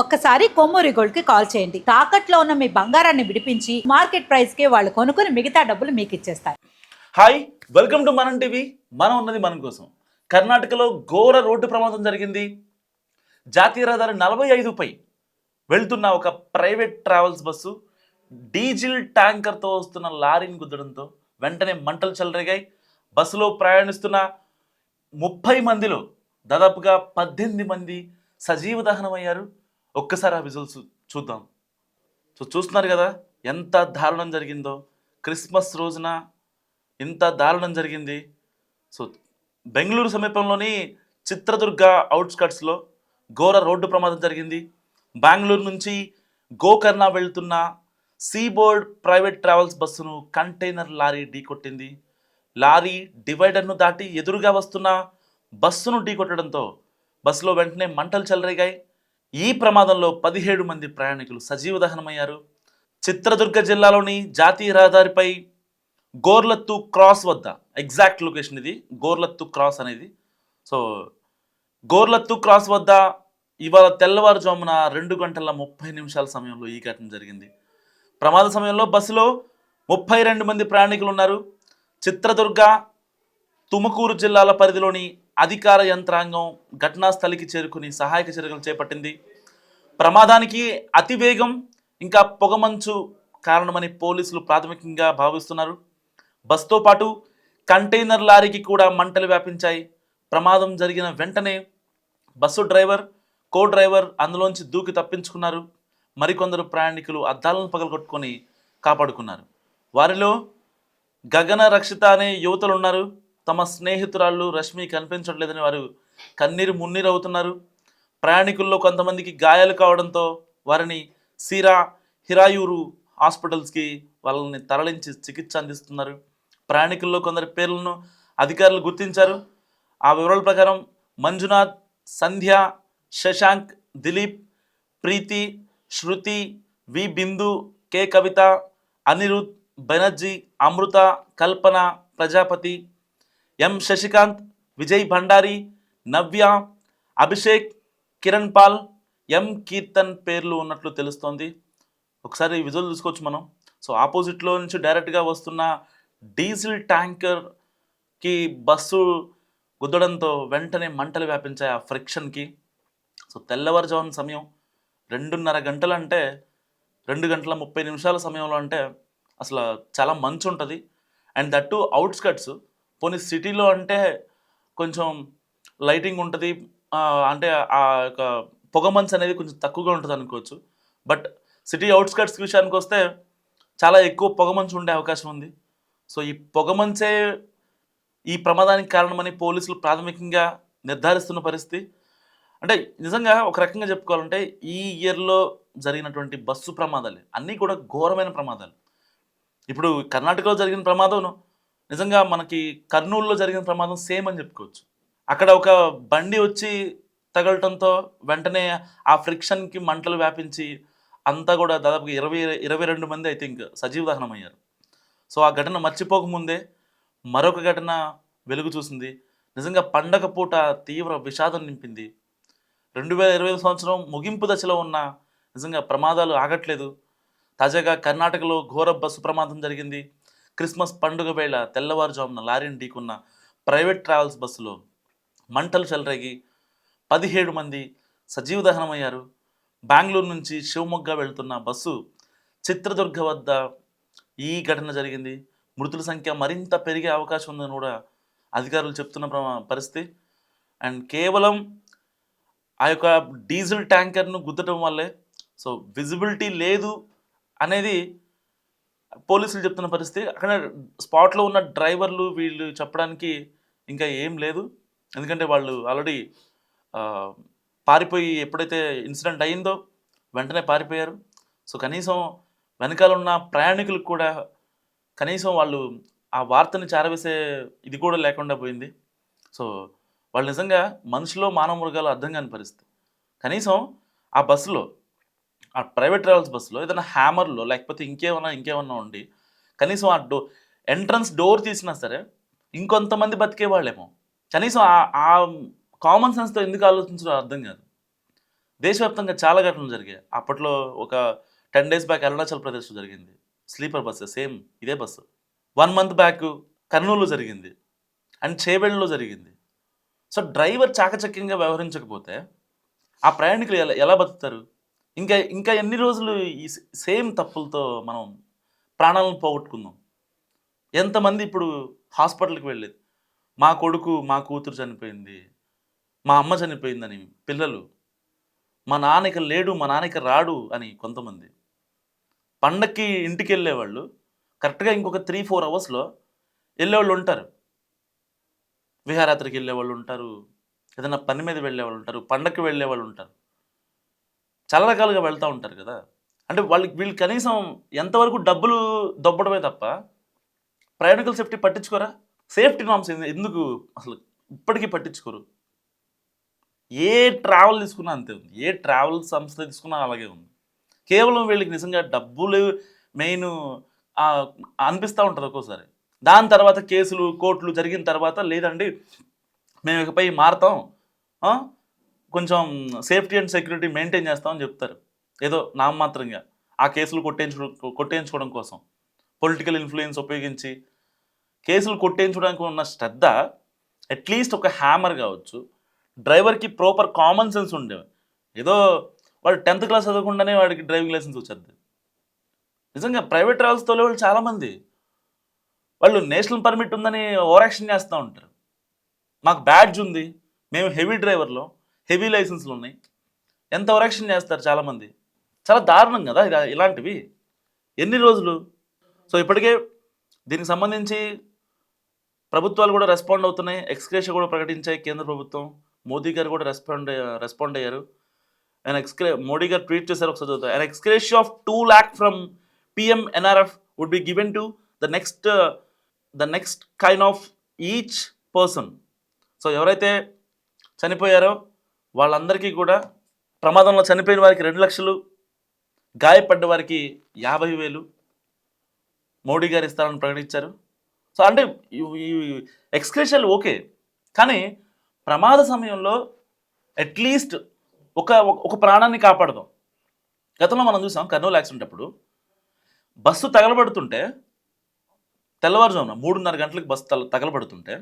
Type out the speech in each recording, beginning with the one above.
ఒక్కసారి కొమ్మూరి గోల్డ్కి కాల్ చేయండి. తాకట్లో ఉన్న మీ బంగారాన్ని విడిపించి మార్కెట్ ప్రైస్కి వాళ్ళు కొనుక్కుని మిగతా డబ్బులు మీకు ఇచ్చేస్తారు. Hi welcome to Manam TV. మనం ఉన్నది మనం కోసం. కర్ణాటకలో ఘోర రోడ్డు ప్రమాదం జరిగింది. జాతీయ రహదారి నలభై ఐదుపై వెళ్తున్న ఒక ప్రైవేట్ ట్రావెల్స్ బస్సు డీజిల్ ట్యాంకర్తో వస్తున్న లారీని గుద్దడంతో వెంటనే మంటలు చెలరేగాయి. బస్సులో ప్రయాణిస్తున్న ముప్పై మందిలో దాదాపుగా పద్దెనిమిది మంది సజీవ దహనమయ్యారు. ఒక్కసారి ఆ విజువల్స్ చూద్దాం. సో చూస్తున్నారు కదా ఎంత దారుణం జరిగిందో. క్రిస్మస్ రోజున ఇంత దారుణం జరిగింది. సో బెంగళూరు సమీపంలోని చిత్రదుర్గ అవుట్స్కట్స్లో ఘోర రోడ్డు ప్రమాదం జరిగింది. బెంగళూరు నుంచి గోకర్ణ వెళ్తున్న సీబోర్డ్ ప్రైవేట్ ట్రావెల్స్ బస్సును కంటైనర్ లారీ ఢీకొట్టింది లారీ డివైడర్ను దాటి ఎదురుగా వస్తున్న బస్సును ఢీకొట్టడంతో బస్సులో వెంటనే మంటలు చెలరేగాయి. ఈ ప్రమాదంలో పదిహేడు మంది ప్రయాణికులు సజీవ దహనమయ్యారు. చిత్రదుర్గ జిల్లాలోని జాతీయ రహదారిపై గోర్లత్తు క్రాస్ వద్ద ఎగ్జాక్ట్ లొకేషన్ ఇది గోర్లత్తు క్రాస్ అనేది. సో గోర్లత్తు క్రాస్ వద్ద ఇవాళ తెల్లవారుజామున రెండు గంటల ముప్పై నిమిషాల సమయంలో ఈ ఘటన జరిగింది. ప్రమాద సమయంలో బస్సులో ముప్పై రెండు మంది ప్రయాణికులు ఉన్నారు. చిత్రదుర్గ తుమకూరు జిల్లాల పరిధిలోని అధికార యంత్రాంగం ఘటనా స్థలికి చేరుకుని సహాయక చర్యలు చేపట్టింది. ప్రమాదానికి అతివేగం ఇంకా పొగమంచు కారణమని పోలీసులు ప్రాథమికంగా భావిస్తున్నారు. బస్తో పాటు కంటైనర్ లారీకి కూడా మంటలు వ్యాపించాయి. ప్రమాదం జరిగిన వెంటనే బస్సు డ్రైవర్ కో డ్రైవర్ అందులోంచి దూకి తప్పించుకున్నారు. మరికొందరు ప్రయాణికులు అద్దాలను పగలగొట్టుకొని కాపాడుకున్నారు. వారిలో గగన రక్షిత అనే యువతలు ఉన్నారు. తమ స్నేహితురాళ్ళు రష్మి కనిపించట్లేదని వారు కన్నీరు మున్నీరు అవుతున్నారు ప్రయాణికుల్లో కొంతమందికి గాయాలు కావడంతో వారిని సీరా హిరాయూరు హాస్పిటల్స్కి వాళ్ళని తరలించి చికిత్స అందిస్తున్నారు. ప్రయాణికుల్లో కొందరి పేర్లను అధికారులు గుర్తించారు. ఆ వివరాల ప్రకారం Manjunath Sandhya Shashank Dilip Preeti Shruti V Bindu K Kavitha Anirudh Banerjee Amrutha Kalpana Prajapati M Shashikant Vijay Bhandari Navya Abhishek Kiran Paul M Keerthan పేర్లు ఉన్నట్లు తెలుస్తోంది. ఒకసారి విజువల్ చూసుకోవచ్చు మనం. సో ఆపోజిట్లో నుంచి డైరెక్ట్గా వస్తున్న డీజిల్ ట్యాంకర్కి బస్సు గుద్దడంతో వెంటనే మంటలు వ్యాపించాయి ఆ ఫ్రిక్షన్కి. సో తెల్లవారుజామున సమయం రెండున్నర గంటలు అంటే రెండు గంటల ముప్పై నిమిషాల సమయంలో అంటే అసలు చాలా మంచు ఉంటుంది. అండ్ దట్ టు అవుట్స్కట్స్ పోనీ సిటీలో అంటే కొంచెం లైటింగ్ ఉంటుంది అంటే ఆ యొక్క పొగమంచు అనేది కొంచెం తక్కువగా ఉంటుంది అనుకోవచ్చు. బట్ సిటీ అవుట్స్కట్స్ విషయానికి వస్తే చాలా ఎక్కువ పొగమంచు ఉండే అవకాశం ఉంది. సో ఈ పొగమంచే ఈ ప్రమాదానికి కారణమని పోలీసులు ప్రాథమికంగా నిర్ధారిస్తున్న పరిస్థితి. అంటే నిజంగా ఒక రకంగా చెప్పుకోవాలంటే ఈ ఇయర్లో జరిగినటువంటి బస్సు ప్రమాదాలు అన్నీ కూడా ఘోరమైన ప్రమాదాలు. ఇప్పుడు కర్ణాటకలో జరిగిన ప్రమాదం నిజంగా మనకి కర్నూలులో జరిగిన ప్రమాదం సేమ్ అని చెప్పుకోవచ్చు. అక్కడ ఒక బండి వచ్చి తగలటంతో వెంటనే ఆ ఫ్రిక్షన్కి మంటలు వ్యాపించి అంతా కూడా దాదాపుగా ఇరవై ఇరవై రెండు మంది ఐ థింక్ సజీవ దహనం అయ్యారు. సో ఆ ఘటన మర్చిపోకముందే మరొక ఘటన వెలుగు చూసింది. నిజంగా పండగ పూట తీవ్ర విషాదం నింపింది. రెండు వేల ఇరవై సంవత్సరం ముగింపు దశలో ఉన్న నిజంగా ప్రమాదాలు ఆగట్లేదు. తాజాగా కర్ణాటకలో ఘోర బస్సు ప్రమాదం జరిగింది. క్రిస్మస్ పండుగ వేళ తెల్లవారుజామున లారీని ఢీకున్న ప్రైవేట్ ట్రావెల్స్ బస్సులో మంటలు చెలరేగి పదిహేడు మంది సజీవ దహనమయ్యారు. బెంగళూరు నుంచి శివమొగ్గ వెళ్తున్న బస్సు చిత్రదుర్గ వద్ద ఈ ఘటన జరిగింది. మృతుల సంఖ్య మరింత పెరిగే అవకాశం ఉందని కూడా అధికారులు చెప్తున్న ప్ర- పరిస్థితి. అండ్ కేవలం ఆ యొక్క డీజిల్ ట్యాంకర్ను గుద్దటం వల్లే సో విజిబిలిటీ లేదు అనేది పోలీసులు చెప్తున్న పరిస్థితి. అక్కడ స్పాట్లో ఉన్న డ్రైవర్లు వీళ్ళు చెప్పడానికి ఇంకా ఏం లేదు. ఎందుకంటే వాళ్ళు ఆల్రెడీ పారిపోయి ఎప్పుడైతే ఇన్సిడెంట్ అయిందో వెంటనే పారిపోయారు. సో కనీసం వెనకాల ఉన్న ప్రయాణికులకు కూడా కనీసం వాళ్ళు ఆ వార్తని చేరవేసే ఇది కూడా లేకుండా పోయింది. సో వాళ్ళు నిజంగా మనుషులో మానవ మృగాలు అర్థం కాని పరిస్థితి. కనీసం ఆ బస్సులో ఆ ప్రైవేట్ ట్రావెల్స్ బస్సులో ఏదైనా హ్యామర్లో లేకపోతే ఇంకేమన్నా ఇంకేమన్నా ఉండి కనీసం ఆ డో ఎంట్రన్స్ డోర్ తీసినా సరే ఇంకొంతమంది బతికే వాళ్ళేమో. కనీసం ఆ- కామన్ సెన్స్తో ఎందుకు ఆలోచించడం అర్థం కాదు. దేశవ్యాప్తంగా చాలా ఘటనలు జరిగాయి. అప్పట్లో ఒక టెన్ డేస్ బ్యాక్ అరుణాచల్ ప్రదేశ్లో జరిగింది. స్లీపర్ బస్సు సేమ్ ఇదే బస్సు. వన్ మంత్ బ్యాక్ కర్నూలులో జరిగింది. అండ్ చేబెళ్ళలో జరిగింది. సో డ్రైవర్ చాకచక్యంగా వ్యవహరించకపోతే ఆ ప్రయాణికులు ఎలా ఎలా బతుకుతారు? ఇంకా ఇంకా ఎన్ని రోజులు ఈ సేమ్ తప్పులతో మనం ప్రాణాలను పోగొట్టుకుందాం? ఎంతమంది ఇప్పుడు హాస్పిటల్కి వెళ్ళేది? మా కొడుకు మా కూతురు చనిపోయింది మా అమ్మ చనిపోయిందని పిల్లలు మా నాన్నకి లేడు మా నాన్నకి రాడు అని కొంతమంది. పండక్కి ఇంటికి వెళ్ళేవాళ్ళు కరెక్ట్గా ఇంకొక త్రీ ఫోర్ అవర్స్లో వెళ్ళేవాళ్ళు ఉంటారు. విహారాత్రికి వెళ్ళేవాళ్ళు ఉంటారు ఏదైనా పని మీద వెళ్ళేవాళ్ళు ఉంటారు పండక్కి వెళ్ళేవాళ్ళు ఉంటారు. చాలా రకాలుగా వెళ్తూ ఉంటారు కదా. అంటే వాళ్ళకి వీళ్ళు కనీసం ఎంతవరకు డబ్బులు దొబ్బడమే తప్ప ప్రయాణికుల సేఫ్టీ పట్టించుకోరా? సేఫ్టీ నామ్స్ ఎందుకు అసలు ఇప్పటికీ పట్టించుకోరు? ఏ ట్రావెల్ తీసుకున్నా అంతే ఉంది. ఏ ట్రావెల్ సంస్థ తీసుకున్నా అలాగే ఉంది. కేవలం వీళ్ళకి నిజంగా డబ్బులు మెయిన్ అనిపిస్తూ ఉంటుంది ఒక్కోసారి. దాని తర్వాత కేసులు కోర్టులు జరిగిన తర్వాత లేదండి మేము ఇకపై మారతాం. కొంచెం సేఫ్టీ అండ్ సెక్యూరిటీ మెయింటైన్ చేస్తామని చెప్తారు. ఏదో నామమాత్రంగా ఆ కేసులు కొట్టేయించు కొట్టేయించుకోవడం కోసం. పొలిటికల్ ఇన్ఫ్లుయెన్స్ ఉపయోగించి కేసులు కొట్టేయించడానికి ఉన్న శ్రద్ధ అట్లీస్ట్ ఒక హ్యామర్ కావచ్చు. డ్రైవర్కి ప్రాపర్ కామన్ సెన్స్ ఉండేవి ఏదో వాడు టెన్త్ క్లాస్ చదవకుండానే వాడికి డ్రైవింగ్ లైసెన్స్ వచ్చేది. నిజంగా ప్రైవేట్ ట్రావెల్స్ తోలే వాళ్ళు చాలామంది. వాళ్ళు నేషనల్ పర్మిట్ ఉందని ఓవరాక్షన్ చేస్తూ ఉంటారు. మాకు బ్యాడ్జ్ ఉంది. మేము హెవీ డ్రైవర్లో. హెవీ లైసెన్స్లు ఉన్నాయి. ఎంత వరక్షన్ చేస్తారు చాలామంది. చాలా దారుణం కదా ఇది ఇలాంటివి. ఎన్ని రోజులు? సో ఇప్పటికే దీనికి సంబంధించి ప్రభుత్వాలు కూడా రెస్పాండ్ అవుతున్నాయి. ఎక్స్క్రేష కూడా ప్రకటించాయి కేంద్ర ప్రభుత్వం. మోదీ గారు కూడా రెస్పాండ్ రెస్పాండ్ అయ్యారు. ఆయన ఎక్స్క్రే మోడీ గారు ట్వీట్ చేశారు ఒకసారి చదువుతారు ఆయన ex gratia of two lakh from PM NRF would be given to the next the next kind of each person so ఎవరైతే చనిపోయారో వాళ్ళందరికీ కూడా ప్రమాదంలో చనిపోయిన వారికి రెండు లక్షలు గాయపడ్డ వారికి యాభై వేలు మోడీ గారు ఇస్తారని ప్రకటించారు. సో అంటే ఈ- ఎక్స్క్రేషన్లు ఓకే కానీ ప్రమాద సమయంలో అట్లీస్ట్ ఒక ఒక ప్రాణాన్ని కాపాడదాం. గతంలో మనం చూసాం కర్నూలు యాక్సిడెంట్ అప్పుడు బస్సు తగలబడుతుంటే తెల్లవారుజామున మూడున్నర గంటలకు బస్సు తగలబడుతుంటే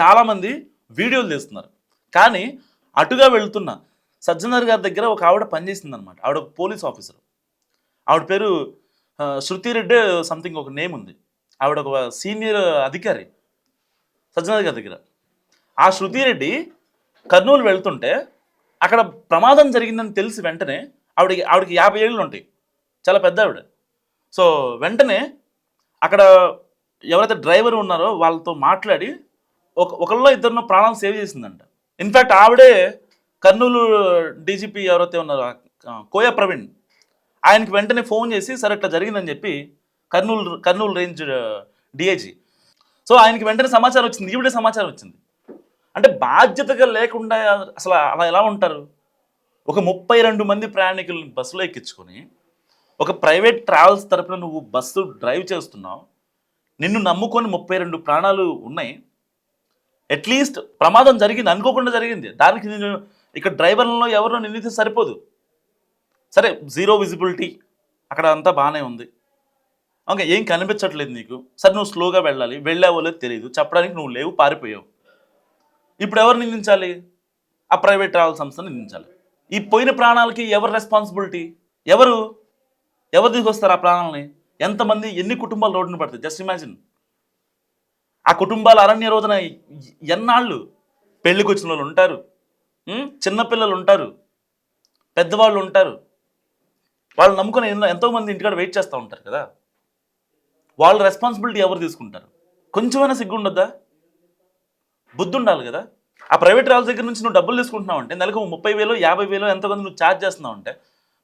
చాలామంది వీడియోలు తీస్తున్నారు. కానీ అటుగా వెళ్తున్న. సజ్జనర్ గారి దగ్గర ఒక ఆవిడ పనిచేసింది అనమాట ఆవిడ ఒక పోలీస్ ఆఫీసర్. ఆవిడ పేరు శృతిరెడ్డి శృతి రెడ్డి సంథింగ్ ఒక నేమ్ ఉంది. ఆవిడ ఒక సీనియర్ అధికారి సజ్జనర్ గారి దగ్గర. ఆ శృతి రెడ్డి కర్నూలు వెళ్తుంటే అక్కడ ప్రమాదం జరిగిందని తెలిసి వెంటనే ఆవిడకి ఆవిడకి యాభై ఏళ్ళు ఉంటాయి. చాలా పెద్ద ఆవిడ. సో వెంటనే అక్కడ ఎవరైతే డ్రైవర్ ఉన్నారో వాళ్ళతో మాట్లాడి ఒక ఒకళ్ళో ఇద్దరినో ప్రాణాలు సేవ్ చేసిందంట. ఇన్ఫ్యాక్ట్ ఆవిడే కర్నూలు డీజీపీ ఎవరైతే ఉన్నారో కోయ ప్రవీణ్ ఆయనకి వెంటనే ఫోన్ చేసి సరే ఇట్లా జరిగిందని చెప్పి Kurnool Kurnool range DIG so ఆయనకి వెంటనే సమాచారం వచ్చింది. ఈవిడే సమాచారం వచ్చింది. అంటే బాధ్యతగా లేకుండా అసలు అలా ఎలా ఉంటారు? ఒక ముప్పై రెండు మంది ప్రయాణికులను బస్సులో ఎక్కించుకొని ఒక ప్రైవేట్ ట్రావెల్స్ తరపున నువ్వు బస్సు డ్రైవ్ చేస్తున్నావు. నిన్ను నమ్ముకొని ముప్పై రెండు ప్రాణాలు ఉన్నాయి. అట్లీస్ట్ ప్రమాదం జరిగింది అనుకోకుండా జరిగింది. దానికి నేను ఇక్కడ డ్రైవర్లలో ఎవరినో నిందితే సరిపోదు. సరే జీరో విజిబిలిటీ అక్కడ అంతా బాగానే ఉంది. ఓకే ఏం కనిపించట్లేదు నీకు. సరే నువ్వు స్లోగా వెళ్ళాలి. వెళ్ళావో లేదు తెలియదు చెప్పడానికి నువ్వు లేవు పారిపోయావు. ఇప్పుడు ఎవరు నిందించాలి? ఆ ప్రైవేట్ ట్రావెల్ సంస్థను నిందించాలి. ఈ పోయిన ప్రాణాలకి ఎవరు రెస్పాన్సిబిలిటీ ఎవరు? ఎవరు తీసుకొస్తారు ఆ ప్రాణాలని? ఎంతమంది ఎన్ని కుటుంబాలు రోడ్డున పడతాయి? జస్ట్ ఇమాజిన్ ఆ కుటుంబాలు అరణ్య రోజున ఎన్నాళ్ళు పెళ్ళికి వచ్చిన వాళ్ళు ఉంటారు చిన్నపిల్లలు ఉంటారు. పెద్దవాళ్ళు ఉంటారు. వాళ్ళు నమ్ముకుని ఎన్నో ఎంతోమంది ఇంటికాడ వెయిట్ చేస్తూ ఉంటారు కదా? వాళ్ళ రెస్పాన్సిబిలిటీ ఎవరు తీసుకుంటారు? కొంచెమైనా సిగ్గుండొద్దా? బుద్ధి ఉండాలి కదా? ఆ ప్రైవేట్ ట్రావెల్స్ దగ్గర నుంచి నువ్వు డబ్బులు తీసుకుంటున్నావు అంటే నెలకు ముప్పై వేలు యాభై వేలు ఎంతమంది నువ్వు ఛార్జ్ చేస్తున్నావు అంటే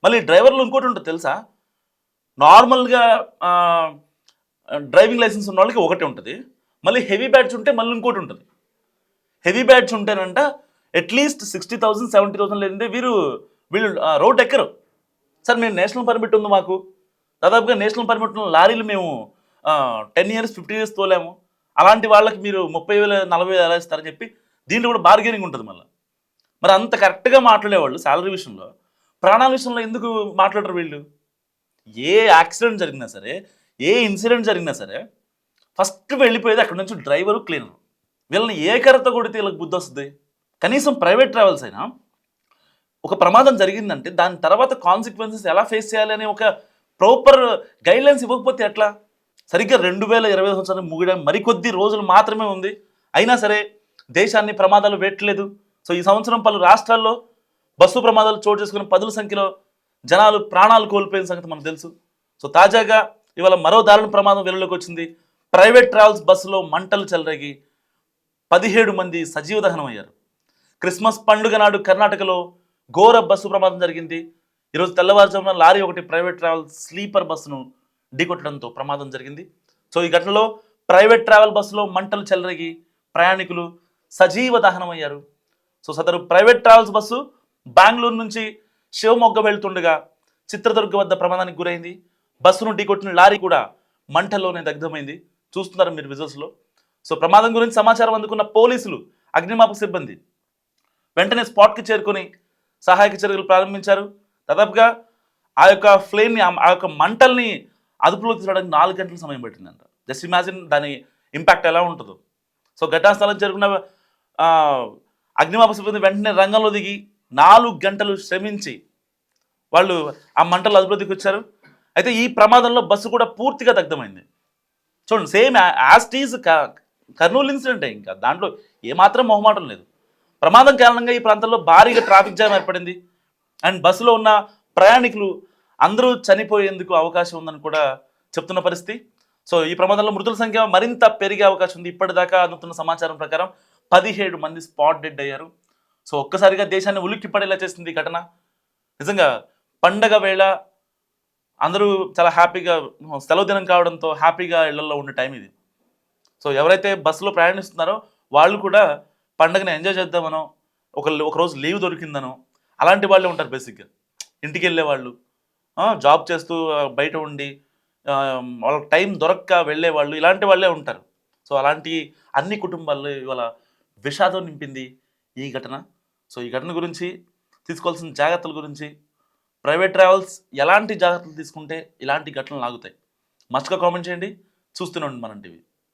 మళ్ళీ డ్రైవర్లు ఇంకోటి ఉంటుంది తెలుసా? నార్మల్గా డ్రైవింగ్ లైసెన్స్ ఉన్న వాళ్ళకి ఒకటి ఉంటుంది. మళ్ళీ హెవీ బ్యాట్స్ ఉంటే మళ్ళీ ఇంకోటి ఉంటుంది. హెవీ బ్యాట్స్ ఉంటేనంట at least sixty thousand seventy thousand లేదంటే వీరు వీళ్ళు రోడ్ ఎక్కరు. సార్ మేము నేషనల్ పర్మిట్ ఉంది మాకు. దాదాపుగా నేషనల్ పర్మిట్ ఉన్న లారీలు మేము టెన్ ఇయర్స్ ఫిఫ్టీ ఇయర్స్ తోలేము. అలాంటి వాళ్ళకి మీరు ముప్పై వేల నలభై వేలు ఎలా ఇస్తారని చెప్పి దీంట్లో కూడా బార్గెనింగ్ ఉంటుంది మళ్ళీ. మరి అంత కరెక్ట్గా మాట్లాడేవాళ్ళు శాలరీ విషయంలో. ప్రాణాల విషయంలో ఎందుకు మాట్లాడరు వీళ్ళు? ఏ యాక్సిడెంట్ జరిగినా సరే ఏ ఇన్సిడెంట్ జరిగినా సరే ఫస్ట్ వెళ్ళిపోయేది అక్కడ నుంచి డ్రైవరు క్లీనరు. వీళ్ళని ఏ కరత కొడితే వీళ్ళకి బుద్ధి వస్తుంది? కనీసం ప్రైవేట్ ట్రావెల్స్ అయినా ఒక ప్రమాదం జరిగిందంటే దాని తర్వాత కాన్సిక్వెన్సెస్ ఎలా ఫేస్ చేయాలి అనే ఒక ప్రాపర్ గైడ్లైన్స్ ఇవ్వకపోతే ఎట్లా? సరిగ్గా రెండు వేల ఇరవై సంవత్సరం ముగియడం మరికొద్ది రోజులు మాత్రమే ఉంది. అయినా సరే దేశాన్ని ప్రమాదాలు వేయట్లేదు. సో ఈ సంవత్సరం పలు రాష్ట్రాల్లో బస్సు ప్రమాదాలు చోటు చేసుకుని పదుల సంఖ్యలో జనాలు ప్రాణాలు కోల్పోయిన సంగతి మనకు తెలుసు. సో తాజాగా ఇవాళ మరో దారుణ ప్రమాదం వెలుగులోకి వచ్చింది. ప్రైవేట్ ట్రావెల్స్ బస్సులో మంటలు చెలరేగి పదిహేడు మంది సజీవ దహనం అయ్యారు క్రిస్మస్ పండుగ నాడు కర్ణాటకలో ఘోర బస్సు ప్రమాదం జరిగింది. ఈరోజు తెల్లవారుజామున లారీ ఒకటి ప్రైవేట్ ట్రావెల్ స్లీపర్ బస్సును ఢీకొట్టడంతో ప్రమాదం జరిగింది. సో ఈ ఘటనలో ప్రైవేట్ ట్రావెల్ బస్సులో మంటలు చెలరేగి ప్రయాణికులు సజీవ దహనం అయ్యారు సో సదరు ప్రైవేట్ ట్రావెల్స్ బస్సు బెంగళూరు నుంచి శివమొగ్గ వెళ్తుండగా చిత్రదుర్గ వద్ద ప్రమాదానికి గురైంది. బస్సును ఢీకొట్టిన లారీ కూడా మంటల్లోనే దగ్ధమైంది. చూస్తున్నారు మీరు విజువల్స్లో సో ప్రమాదం గురించి సమాచారం అందుకున్న పోలీసులు అగ్నిమాపక సిబ్బంది వెంటనే స్పాట్కి చేరుకొని సహాయక చర్యలు ప్రారంభించారు. దాదాపుగా ఆ యొక్క ఫ్లేమ్ని ఆ యొక్క మంటల్ని అదుపులోకి తీసుకోవడానికి నాలుగు గంటల సమయం పట్టిందంట. జస్ట్ ఇమాజిన్ దాని ఇంపాక్ట్ ఎలా ఉంటుందో. సో ఘటనాస్థలం చేరుకున్న అగ్నిమాపక సిబ్బంది వెంటనే రంగంలో దిగి నాలుగు గంటలు శ్రమించి వాళ్ళు ఆ మంటలు అదుపులోకి వచ్చారు. అయితే ఈ ప్రమాదంలో బస్సు కూడా పూర్తిగా దగ్ధమైంది. చూడండి సేమ్ యాస్టీజ్ కర్నూలు ఇన్సిడెంటే ఇంకా. దాంట్లో ఏమాత్రం మొహమాటం లేదు. ప్రమాదం కారణంగా ఈ ప్రాంతంలో భారీగా ట్రాఫిక్ జామ్ ఏర్పడింది. అండ్ బస్సులో ఉన్న ప్రయాణికులు అందరూ చనిపోయేందుకు అవకాశం ఉందని కూడా చెప్తున్న పరిస్థితి. సో ఈ ప్రమాదంలో మృతుల సంఖ్య మరింత పెరిగే అవకాశం ఉంది. ఇప్పటిదాకా అందుతున్న సమాచారం ప్రకారం పదిహేడు మంది స్పాట్ డెడ్ అయ్యారు. సో ఒక్కసారిగా దేశాన్ని ఉలిక్కి పడేలా చేసింది ఈ ఘటన. నిజంగా పండగ వేళ అందరూ చాలా హ్యాపీగా సెలవు దినం కావడంతో హ్యాపీగా ఇళ్ళలో ఉండే టైం ఇది. సో ఎవరైతే బస్సులో ప్రయాణిస్తున్నారో వాళ్ళు కూడా పండగని ఎంజాయ్ చేద్దామనో ఒక ఒక రోజు లీవ్ దొరికిందనో అలాంటి వాళ్ళే ఉంటారు బేసిక్గా. ఇంటికి వెళ్ళే వాళ్ళు జాబ్ చేస్తూ బయట ఉండి వాళ్ళకి టైం దొరక్క వెళ్ళే వాళ్ళు ఇలాంటి వాళ్ళే ఉంటారు. సో అలాంటి అన్ని కుటుంబాల్లో ఇవాళ విషాదం నింపింది ఈ ఘటన. సో ఈ ఘటన గురించి తీసుకోవాల్సిన జాగ్రత్తల గురించి ప్రైవేట్ ట్రావెల్స్ ఎలాంటి జాగ్రత్తలు తీసుకుంటే ఇలాంటి ఘటనలు ఆగుతాయి? మస్ట్గా కామెంట్ చేయండి. చూస్తూనే ఉండండి మనం టీవీ.